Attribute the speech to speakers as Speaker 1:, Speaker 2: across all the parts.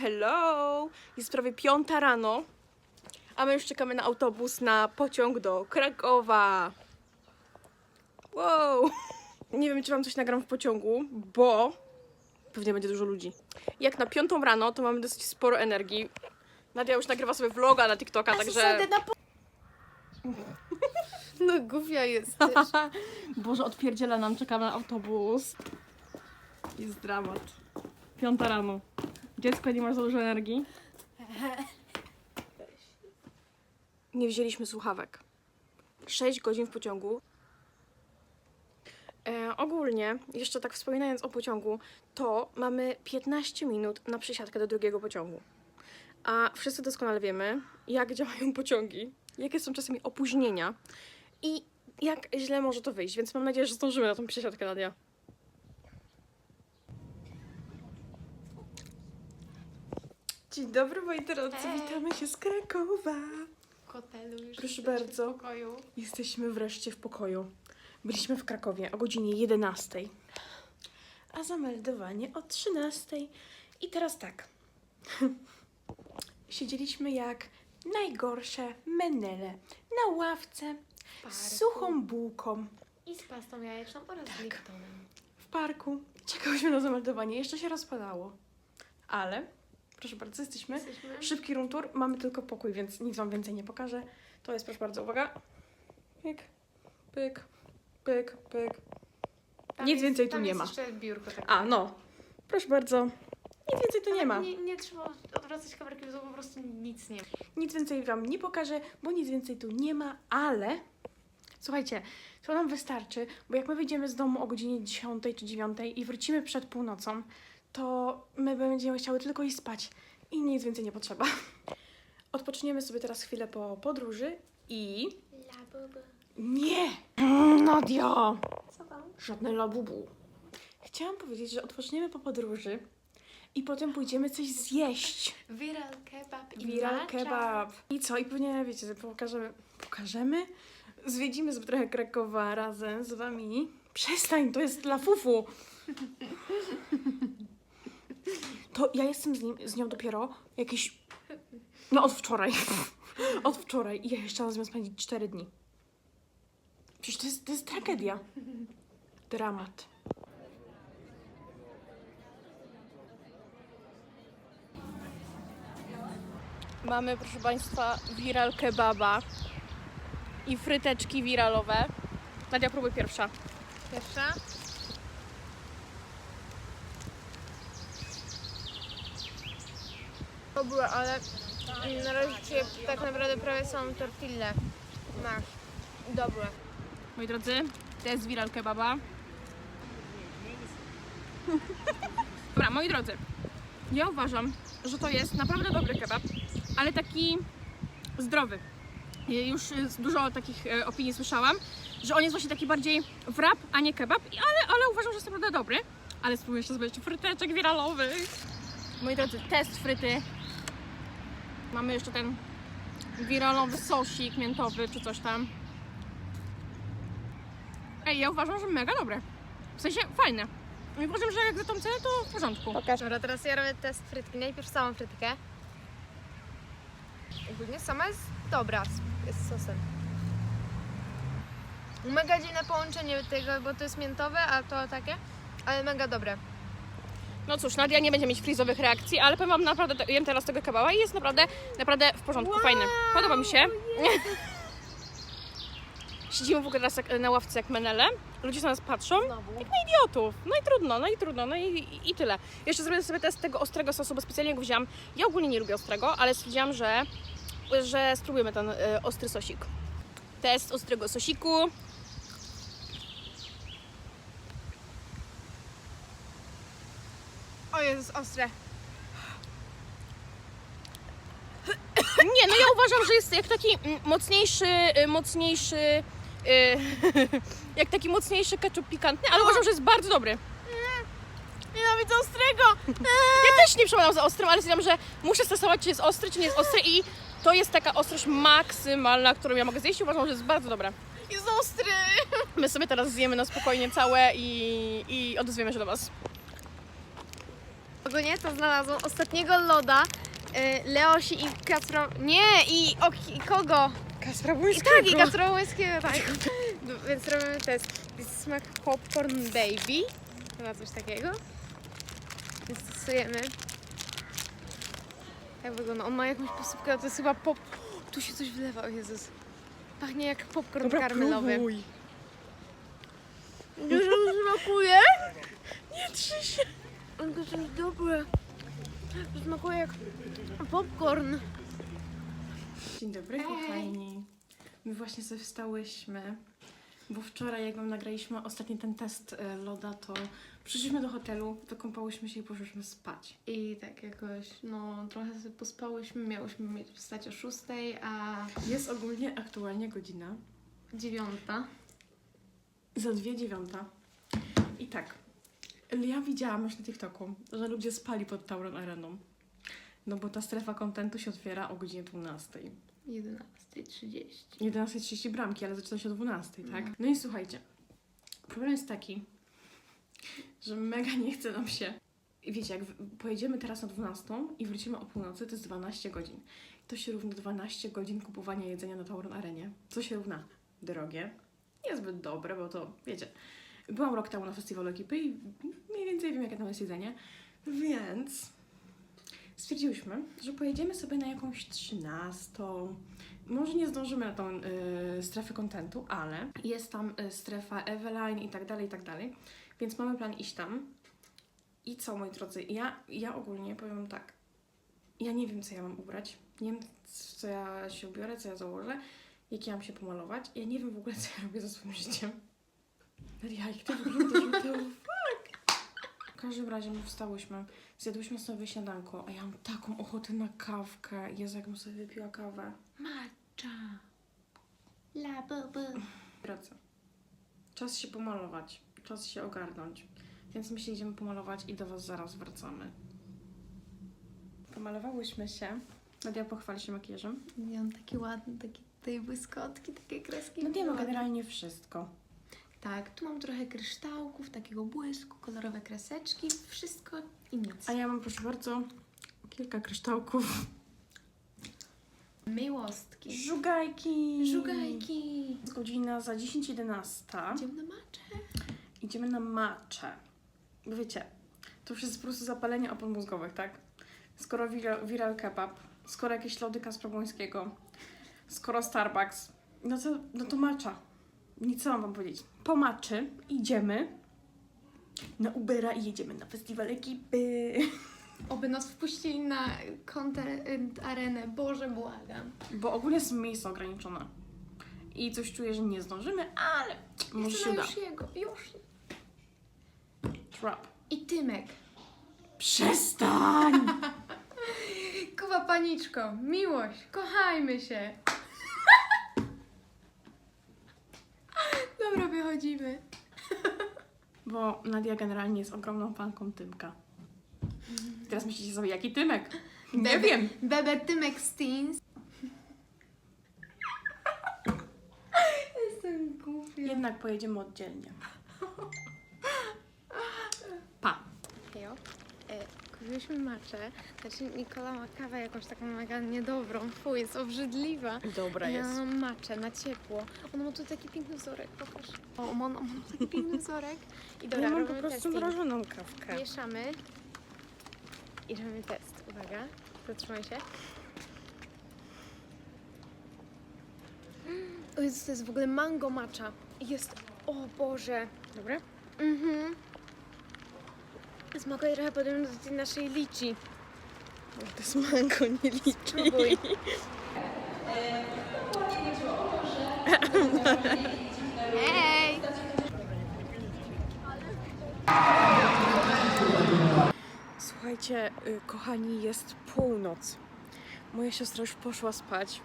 Speaker 1: Hello! Jest prawie piąta rano, a my już czekamy na autobus na pociąg do Krakowa. Wow! Nie wiem, czy wam coś nagram w pociągu, bo pewnie będzie dużo ludzi. Jak na piątą rano, to mamy dosyć sporo energii. Nadia już nagrywa sobie vloga na TikToka, także...
Speaker 2: No głupia jesteś.
Speaker 1: Boże, odpierdziela nam, czekamy na autobus. Jest dramat. Piąta rano. Dziecko, nie masz za dużo energii? Nie wzięliśmy słuchawek. 6 godzin w pociągu. E, ogólnie, jeszcze tak wspominając o pociągu, to mamy 15 minut na przesiadkę do drugiego pociągu. A wszyscy doskonale wiemy, jak działają pociągi, jakie są czasami opóźnienia i jak źle może to wyjść, więc mam nadzieję, że zdążymy na tą przesiadkę, Nadia. Dzień dobry, moi drodzy,
Speaker 2: Hej.
Speaker 1: witamy się z Krakowa.
Speaker 2: Hotelu już
Speaker 1: Proszę bardzo.
Speaker 2: W pokoju.
Speaker 1: Jesteśmy wreszcie w pokoju. Byliśmy w Krakowie o godzinie 11, a zameldowanie o 13. I teraz tak. Siedzieliśmy jak najgorsze menele na ławce z suchą bułką
Speaker 2: I z pastą jajeczną oraz z Liptonem.
Speaker 1: w parku. Czekałyśmy na zameldowanie. Jeszcze się rozpadało. Ale, proszę bardzo, jesteśmy.
Speaker 2: Jesteśmy...
Speaker 1: Szybki room tour. Mamy tylko pokój, więc nic wam więcej nie pokażę. To jest, proszę bardzo, uwaga. Pyk, pyk, pyk, pyk.
Speaker 2: Tam
Speaker 1: nic
Speaker 2: jest-
Speaker 1: więcej tu
Speaker 2: tam
Speaker 1: nie
Speaker 2: jest
Speaker 1: ma.
Speaker 2: jeszcze biurko takie.
Speaker 1: A, no. Proszę bardzo. Nic więcej tu nie ma.
Speaker 2: Nie, nie trzeba odwracać kamerki, bo po prostu nic nie ma.
Speaker 1: Nic więcej wam nie pokażę, bo nic więcej tu nie ma, ale słuchajcie, to nam wystarczy, bo jak my wyjdziemy z domu o godzinie 10 czy 9 i wrócimy przed północą, to my będziemy chciały tylko iść spać i nic więcej nie potrzeba. Odpoczniemy sobie teraz chwilę po podróży i...
Speaker 2: Labubu.
Speaker 1: Nie! Nadia!
Speaker 2: Co tam?
Speaker 1: Żadne labubu. Chciałam powiedzieć, że odpoczniemy po podróży i potem pójdziemy coś zjeść.
Speaker 2: Viral kebab i
Speaker 1: Viral
Speaker 2: matcha.
Speaker 1: kebab. I co? I pewnie, wiecie, że pokażemy. Pokażemy? Zwiedzimy sobie trochę Krakowa razem z wami. Przestań, to jest dla fufu. To ja jestem z, nim, z nią dopiero jakieś... No od wczoraj. Od wczoraj. I ja jeszcze raz spędzić 4 dni. Przecież to jest, to jest tragedia. Dramat. Mamy, proszę Państwa, viral kebaba i fryteczki wiralowe. Nadia, próbuj pierwsza.
Speaker 2: Pierwsza? To było, ale na razie tak naprawdę prawie samą tortillę. Masz. Dobre.
Speaker 1: Moi drodzy, to jest viral kebaba. Dobra, moi drodzy, ja uważam, że to jest naprawdę dobry kebab, ale taki zdrowy. Już y, dużo takich e, opinii słyszałam, że on jest właśnie taki bardziej wrap, a nie kebab, ale, ale uważam, że jest naprawdę dobry. Ale spróbuję jeszcze zrobić fryteczek wiralowych. Moi drodzy, test fryty. Mamy jeszcze ten wiralowy sosik miętowy czy coś tam. Ej, ja uważam, że mega dobre. W sensie fajne. I uważam, że jak za tą cenę, to w porządku.
Speaker 2: Pokaż. Dobra, teraz ja robię test frytki. Najpierw samą frytkę. Ogólnie sama jest dobra, z- jest z sosem. Mega dziwne połączenie tego, bo to jest miętowe, a to takie, ale mega dobre.
Speaker 1: No cóż, Nadia nie będzie mieć frizowych reakcji, ale powiem wam naprawdę, jem teraz tego kebaba i jest naprawdę, naprawdę w porządku, fajny. Podoba mi się. Siedzimy w ogóle teraz jak- na ławce jak menele. Ludzie na nas patrzą.
Speaker 2: Znowu.
Speaker 1: Idiotów. No i trudno, no i trudno, no i, i, i tyle. Jeszcze zrobię sobie test tego ostrego sosu, bo specjalnie go wzięłam. Ja ogólnie nie lubię ostrego, ale stwierdziłam, że, że spróbujemy ten y, ostry sosik. Test ostrego sosiku.
Speaker 2: O Jezus, ostre.
Speaker 1: Nie, no ja uważam, że jest jak taki mm, mocniejszy, y, mocniejszy, y, jak taki mocniejszy ketchup pikantny, ale uważam, że jest bardzo dobry.
Speaker 2: Nienawidzę ostrego!
Speaker 1: Ja też nie przepadam za ostrym, ale stwierdzam, że muszę stosować, czy jest ostry, czy nie jest ostry i to jest taka ostrość maksymalna, którą ja mogę zjeść i uważam, że jest bardzo dobre.
Speaker 2: Jest ostry!
Speaker 1: My sobie teraz zjemy na spokojnie całe i, i odezwiemy się do Was.
Speaker 2: To znalazłam ostatniego loda y, Leosi i Kacpro... Nie! I, i kogo?
Speaker 3: Kaspra
Speaker 2: I tak, i Kacprołyskiego, tak. No, Więc robimy test. Jest smak popcorn baby. Chyba coś takiego. Więc stosujemy. Jak wygląda? On ma jakąś posypkę, to jest chyba pop... Tu się coś wylewa, o Jezus. Pachnie jak popcorn karmelowy.
Speaker 3: próbuj.
Speaker 2: Dużo smakuje? Nie trzy się. To jest dobre. Smakuje jak popcorn.
Speaker 1: Dzień dobry, kochani. My właśnie sobie wstałyśmy, bo wczoraj, jak wam nagraliśmy ostatni ten test e, loda, to przyszliśmy do hotelu, wykąpałyśmy się i poszłyśmy spać.
Speaker 2: I tak jakoś, no trochę sobie pospałyśmy, miałyśmy mieć wstać o 6, a
Speaker 1: Jest ogólnie aktualnie godzina
Speaker 2: 9.
Speaker 1: za dwie dziewiąta. I tak, ja widziałam już na TikToku, że ludzie spali pod Tauron Areną. No bo ta strefa kontentu się otwiera o godzinie 12.
Speaker 2: 11.30.
Speaker 1: 11.30 bramki, ale zaczyna się o 12, tak? No i słuchajcie, problem jest taki, że mega nie chce nam się. Wiecie, jak pojedziemy teraz na 12 i wrócimy o północy, to jest 12 godzin. To się równa 12 godzin kupowania jedzenia na Tauron Arenie. Co się równa drogie, niezbyt dobre, bo to wiecie. Byłam rok temu na festiwalu ekipy i mniej więcej wiem, jakie tam jest jedzenie. Więc stwierdziłyśmy, że pojedziemy sobie na jakąś 13. Może nie zdążymy na tą y, strefę kontentu, ale jest tam y, strefa Eveline i tak dalej, i tak dalej. Więc mamy plan iść tam. I co, moi drodzy, ja, ja ogólnie powiem tak. Ja nie wiem, co ja mam ubrać. Nie wiem, co ja się ubiorę, co ja założę, jak ja mam się pomalować. Ja nie wiem w ogóle, co ja robię ze swoim życiem. Ty wyglądasz, what the fuck? W każdym razie my wstałyśmy, zjadłyśmy sobie śniadanko, a ja mam taką ochotę na kawkę. Jezu, jak bym sobie wypiła kawę.
Speaker 2: Matcha. La bubu.
Speaker 1: Praca. Czas się pomalować, czas się ogarnąć. Więc my się idziemy pomalować i do Was zaraz wracamy. Pomalowałyśmy się. Nadia pochwali się makijażem.
Speaker 2: I on taki ładny, takie tutaj błyskotki, takie kreski.
Speaker 1: Nadia ma
Speaker 2: ładne.
Speaker 1: generalnie wszystko.
Speaker 2: Tak, tu mam trochę kryształków, takiego błysku, kolorowe kreseczki, wszystko i nic.
Speaker 1: A ja mam, proszę bardzo, kilka kryształków.
Speaker 2: Miłostki.
Speaker 1: Żugajki!
Speaker 2: Żugajki.
Speaker 1: Godzina za 10.11.
Speaker 2: Idziemy na macze.
Speaker 1: Idziemy na macze. Bo wiecie, to już jest po prostu zapalenie opon mózgowych, tak? Skoro viral, viral kebab, skoro jakieś lody Kasprobońskiego, skoro Starbucks, no to, no to macza. Nic co mam wam powiedzieć. Po maczy idziemy na Ubera i jedziemy na festiwal ekipy.
Speaker 2: Oby nas wpuścili na content arenę. Boże, błagam.
Speaker 1: Bo ogólnie są miejsca ograniczone. I coś czuję, że nie zdążymy, ale może się uda.
Speaker 2: już jego, już.
Speaker 1: Trap.
Speaker 2: I Tymek.
Speaker 1: Przestań!
Speaker 2: Kuba paniczko, miłość, kochajmy się. Dobra, wychodzimy.
Speaker 1: Bo Nadia generalnie jest ogromną fanką Tymka. Teraz myślicie sobie, jaki Tymek? Nie
Speaker 2: Bebe-
Speaker 1: wiem.
Speaker 2: Bebe Tymek Steens. Jestem głupia.
Speaker 1: Jednak pojedziemy oddzielnie. Pa.
Speaker 2: Hejo. Kupiłyśmy maczę. Znaczy Nikola ma kawę jakąś taką mega niedobrą. Fuj, jest obrzydliwa.
Speaker 1: Dobra
Speaker 2: ja
Speaker 1: jest.
Speaker 2: mam maczę na ciepło. Ona ma tu taki piękny wzorek, popatrz. O, ma, ona ma taki piękny wzorek. I dobra,
Speaker 1: Ja mam po prostu
Speaker 2: testing.
Speaker 1: mrożoną kawkę.
Speaker 2: Mieszamy i robimy test. Uwaga, zatrzymaj się. O Jezu, to jest w ogóle mango matcha. Jest, o Boże.
Speaker 1: Dobra?
Speaker 2: Mhm. Smakuje trochę podobnie do tej naszej liczy.
Speaker 1: To jest mango, nie liczy.
Speaker 2: Hej!
Speaker 3: Słuchajcie, y, kochani, jest północ. Moja siostra już poszła spać,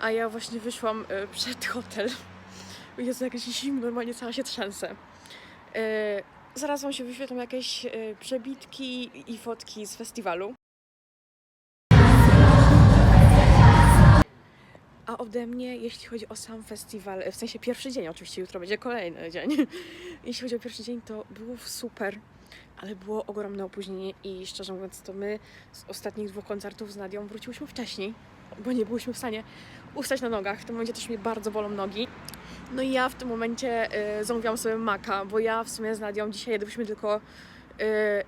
Speaker 3: a ja właśnie wyszłam y, przed hotel. Jest jakieś zimno, normalnie cała się trzęsę. Zaraz wam się wyświetlą jakieś y, przebitki i fotki z festiwalu. A ode mnie, jeśli chodzi o sam festiwal, w sensie pierwszy dzień, oczywiście jutro będzie kolejny dzień. Jeśli chodzi o pierwszy dzień, to było super.
Speaker 1: ale było ogromne opóźnienie i szczerze mówiąc to my z ostatnich dwóch koncertów z Nadią wróciłyśmy wcześniej, bo nie byłyśmy w stanie ustać na nogach. W tym momencie też mnie bardzo bolą nogi. No i ja w tym momencie y, zamówiłam sobie maka, bo ja w sumie z Nadią dzisiaj jedliśmy tylko y,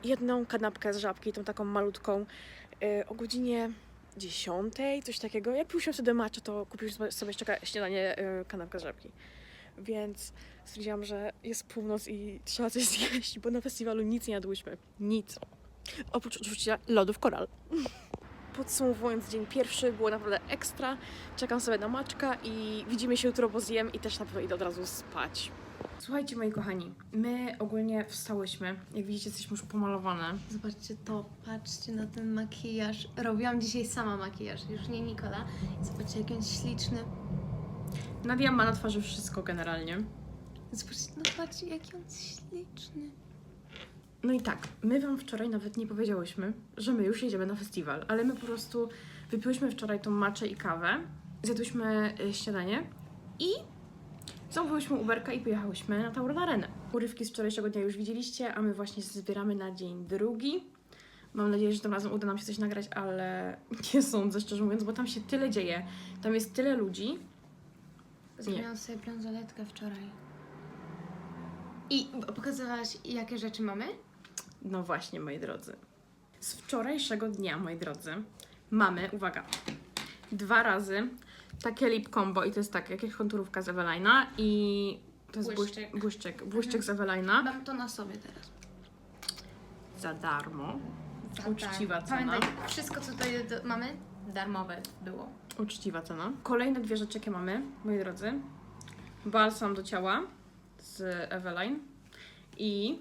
Speaker 1: jedną kanapkę z żabki, tą taką malutką, y, o godzinie 10, coś takiego. Jak piłyśmy wtedy matcha, to kupiłyśmy sobie jeszcze śniadanie, y, kanapkę z żabki. Więc stwierdziłam, że jest północ i trzeba coś zjeść, bo na festiwalu nic nie jadłyśmy. Nic. Oprócz oczywiście lodów koral. Podsumowując dzień pierwszy, było naprawdę ekstra. Czekam sobie na maczka i widzimy się jutro, bo zjem i też na pewno idę od razu spać. Słuchajcie, moi kochani, my ogólnie wstałyśmy. Jak widzicie, jesteśmy już pomalowane.
Speaker 2: Zobaczcie to, patrzcie na ten makijaż. Robiłam dzisiaj sama makijaż, już nie Nikola. Zobaczcie, jaki on śliczny.
Speaker 1: Nadia ma na twarzy wszystko generalnie.
Speaker 2: Zobaczcie, no patrzcie, jaki on śliczny.
Speaker 1: No i tak, my wam wczoraj nawet nie powiedziałyśmy, że my już jedziemy na festiwal, ale my po prostu wypiłyśmy wczoraj tą maczę i kawę, zjadłyśmy y, śniadanie i zamówiłyśmy Uberka i pojechałyśmy na Tauron Arenę. Urywki z wczorajszego dnia już widzieliście, a my właśnie zbieramy na dzień drugi. Mam nadzieję, że tym razem uda nam się coś nagrać, ale nie sądzę, szczerze mówiąc, bo tam się tyle dzieje, tam jest tyle ludzi.
Speaker 2: Zrobiłam sobie bransoletkę wczoraj. I pokazywałaś, jakie rzeczy mamy?
Speaker 1: No właśnie, moi drodzy. Z wczorajszego dnia, moi drodzy, mamy, uwaga, dwa razy takie lip combo i to jest tak, jakieś konturówka z Evelina i to jest
Speaker 2: Błyszczyk.
Speaker 1: błyszczyk, błyszczyk, błyszczyk z Evelina
Speaker 2: Mam to na sobie teraz.
Speaker 1: za darmo.
Speaker 2: Tak,
Speaker 1: Uczciwa cena.
Speaker 2: Pamiętaj, wszystko co tutaj do, mamy, darmowe było.
Speaker 1: Uczciwa cena. Kolejne dwie rzeczy, jakie mamy, moi drodzy. Balsam do ciała z Eveline i,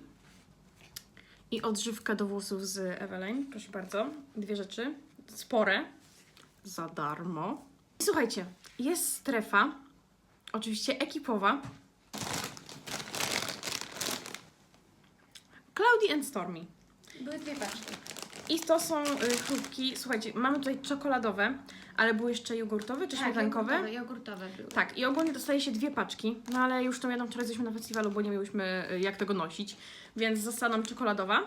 Speaker 1: i odżywka do włosów z Eveline. Proszę bardzo. Dwie rzeczy. Spore. Za darmo. I słuchajcie, jest strefa, oczywiście ekipowa. Cloudy and Stormy.
Speaker 2: Były dwie paczki.
Speaker 1: I to są y, chrupki, słuchajcie, mamy tutaj czekoladowe, ale były jeszcze jogurtowe czy śmietankowe?
Speaker 2: jogurtowe, jogurtowe były.
Speaker 1: Tak, i ogólnie dostaje się dwie paczki, no ale już to jadłam wczoraj, jesteśmy na festiwalu, bo nie miałyśmy y, jak tego nosić, więc została nam czekoladowa.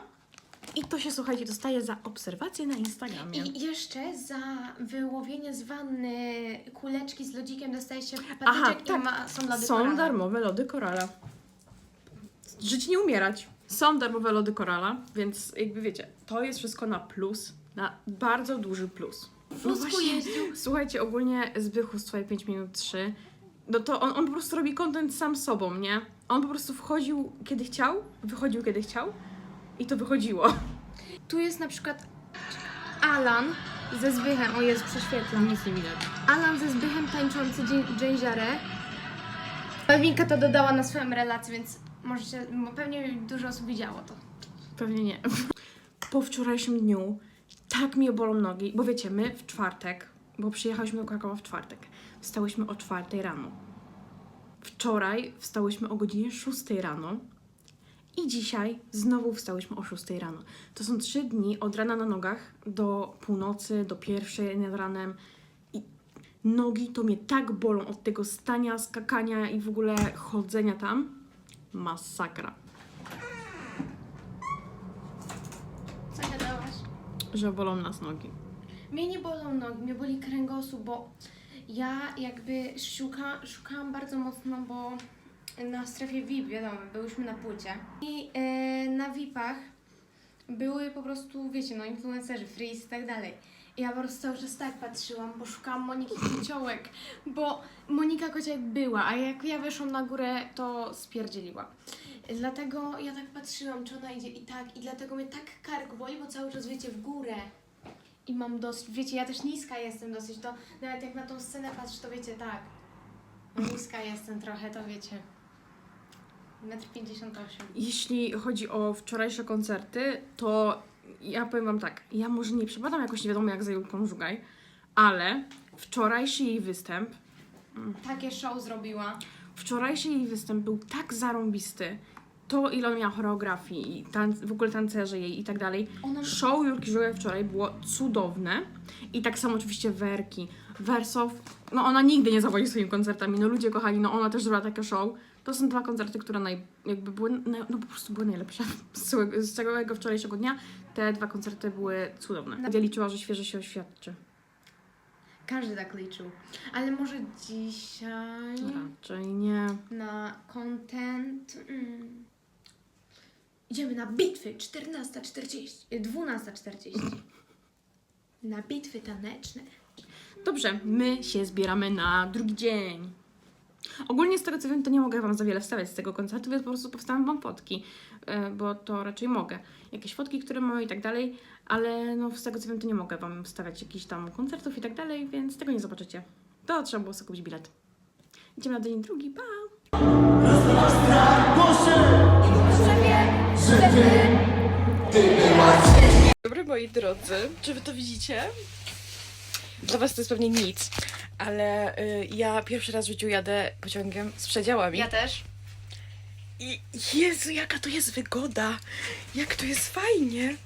Speaker 1: I to się, słuchajcie, dostaje za obserwację na Instagramie.
Speaker 2: I jeszcze za wyłowienie z wanny kuleczki z lodzikiem dostaje się
Speaker 1: Aha, tak.
Speaker 2: ma, są lody
Speaker 1: Są
Speaker 2: koralowe.
Speaker 1: darmowe lody korala. Żyć nie umierać. Są darmowe lody korala, więc jakby wiecie, to jest wszystko na plus, na bardzo duży plus.
Speaker 2: W wózku jeździł.
Speaker 1: Słuchajcie, ogólnie Zbychu z Twoje 5 minut 3, no to on, on po prostu robi content sam sobą, nie? On po prostu wchodził kiedy chciał, wychodził kiedy chciał i to wychodziło.
Speaker 2: Tu jest na przykład Alan ze Zbychem, o jest prześwietlam.
Speaker 1: Nic nie widać.
Speaker 2: Alan ze Zbychem tańczący Dżęziarę. Pawinka to dodała na swoją relację, więc możecie, bo pewnie dużo osób widziało to.
Speaker 1: Pewnie nie. Po wczorajszym dniu tak mnie bolą nogi, bo wiecie, my w czwartek, bo przyjechałyśmy do Krakowa w czwartek, wstałyśmy o czwartej rano. Wczoraj wstałyśmy o godzinie 6 rano i dzisiaj znowu wstałyśmy o 6 rano. To są trzy dni od rana na nogach do północy, do pierwszej nad ranem i nogi to mnie tak bolą od tego stania, skakania i w ogóle chodzenia tam. Masakra.
Speaker 2: Co gadałaś?
Speaker 1: Że bolą nas nogi.
Speaker 2: Mnie nie bolą nogi, mnie boli kręgosłup, bo ja jakby szuka, szukałam bardzo mocno, bo na strefie VIP, wiadomo, byłyśmy na płycie. I e, na VIP-ach były po prostu, wiecie, no influencerzy, freeze i tak dalej. Ja po prostu cały czas tak patrzyłam, bo szukałam Moniki Kociołek, bo Monika Kociołek była, a jak ja weszłam na górę, to spierdzieliła. Dlatego ja tak patrzyłam, czy ona idzie i tak, i dlatego mnie tak kark boli, bo cały czas, wiecie, w górę. I mam dosyć, wiecie, ja też niska jestem dosyć, to nawet jak na tą scenę patrzę, to wiecie, tak. No, niska jestem trochę, to wiecie. 1,58 m.
Speaker 1: Jeśli chodzi o wczorajsze koncerty, to ja powiem Wam tak, ja może nie przepadam jakoś nie wiadomo jak za Julką Żugaj, ale wczorajszy jej występ,
Speaker 2: Takie show zrobiła.
Speaker 1: wczorajszy jej występ był tak zarąbisty, to ile on miał choreografii i w ogóle tancerze jej i tak dalej.
Speaker 2: Ona
Speaker 1: Show Julki Żugaj wczoraj było cudowne i tak samo oczywiście Werki. Wersow, no ona nigdy nie zawodzi swoimi koncertami, no ludzie kochani, no ona też zrobiła takie show, To są dwa koncerty, które naj, jakby były, naj, no po prostu były najlepsze z całego, z całego wczorajszego dnia. Te dwa koncerty były cudowne. Ja liczyła, że świeże się oświadczy.
Speaker 2: Każdy tak liczył. Ale może dzisiaj
Speaker 1: Raczej nie.
Speaker 2: na content. Mm. Idziemy na bitwy 14.40. y, 12.40. Na bitwy taneczne.
Speaker 1: Dobrze, my się zbieramy na drugi dzień. Ogólnie z tego co wiem, to nie mogę Wam za wiele wstawiać z tego koncertu, więc po prostu powstawiam Wam fotki, e, bo to raczej mogę. Jakieś fotki, które mamy i tak dalej, ale no z tego co wiem, to nie mogę Wam wstawiać jakichś tam koncertów i tak dalej, więc tego nie zobaczycie. To trzeba było sobie kupić bilet. Idziemy na dzień drugi, pa!
Speaker 3: Dobry moi drodzy, czy wy to widzicie? Dla was to jest pewnie nic, ale y, ja pierwszy raz w życiu jadę pociągiem z przedziałami.
Speaker 2: też.
Speaker 3: I Jezu, jaka to jest wygoda! Jak to jest fajnie!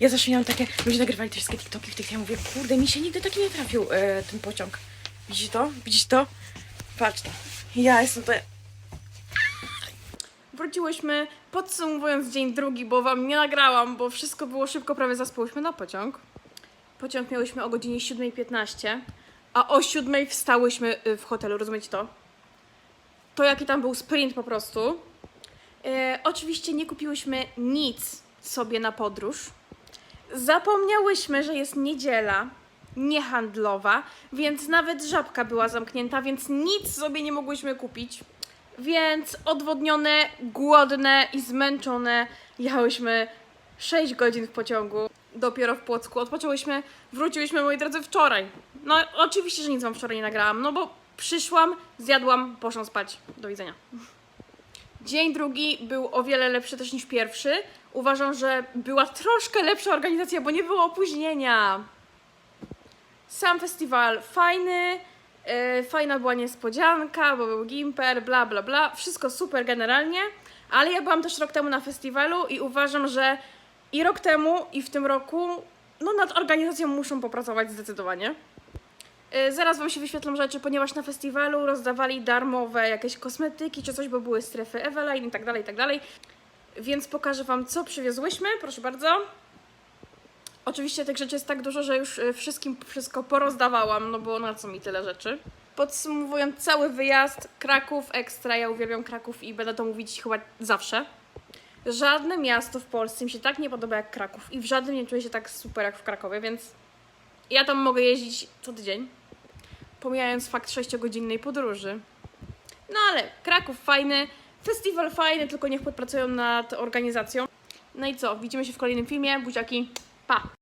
Speaker 3: Ja zawsze miałam takie, ludzie nagrywali te wszystkie TikToki w tych, ja mówię, kurde, mi się nigdy taki nie trafił e, ten pociąg. Widzisz to? Widzisz to? Patrz to. Ja jestem tutaj...
Speaker 1: Wróciłyśmy, podsumowując dzień drugi, bo Wam nie nagrałam, bo wszystko było szybko, prawie zaspałyśmy na pociąg. Pociąg miałyśmy o godzinie 7.15, a o 7.00 wstałyśmy y, w hotelu, rozumiecie to? To jaki tam był sprint po prostu. E, oczywiście nie kupiłyśmy nic sobie na podróż. Zapomniałyśmy, że jest niedziela, niehandlowa, więc nawet żabka była zamknięta, więc nic sobie nie mogłyśmy kupić. Więc odwodnione, głodne i zmęczone jechałyśmy 6 godzin w pociągu. Dopiero w Płocku odpoczęłyśmy, wróciłyśmy, moi drodzy, wczoraj. No oczywiście, że nic wam wczoraj nie nagrałam, no bo przyszłam, zjadłam, poszłam spać. Do widzenia. Dzień drugi był o wiele lepszy też niż pierwszy. Uważam, że była troszkę lepsza organizacja, bo nie było opóźnienia. Sam festiwal fajny, e, fajna była niespodzianka, bo był gimper, bla bla bla. Wszystko super generalnie, ale ja byłam też rok temu na festiwalu i uważam, że i rok temu, i w tym roku, no nad organizacją muszą popracować zdecydowanie. E, Zaraz Wam się wyświetlą rzeczy, ponieważ na festiwalu rozdawali darmowe jakieś kosmetyki czy coś, bo były strefy Eveline i tak dalej, i tak dalej. Więc pokażę Wam, co przywiozłyśmy. Proszę bardzo. Oczywiście tych rzeczy jest tak dużo, że już y, wszystkim wszystko porozdawałam, no bo na co mi tyle rzeczy. Podsumowując cały wyjazd, Kraków ekstra, ja uwielbiam Kraków i będę to mówić chyba zawsze. Żadne miasto w Polsce mi się tak nie podoba jak Kraków i w żadnym nie czuję się tak super jak w Krakowie, więc ja tam mogę jeździć co tydzień, pomijając fakt 6-godzinnej podróży. No ale Kraków fajny, festiwal fajny, tylko niech podpracują nad organizacją. No i co, widzimy się w kolejnym filmie, buziaki, pa!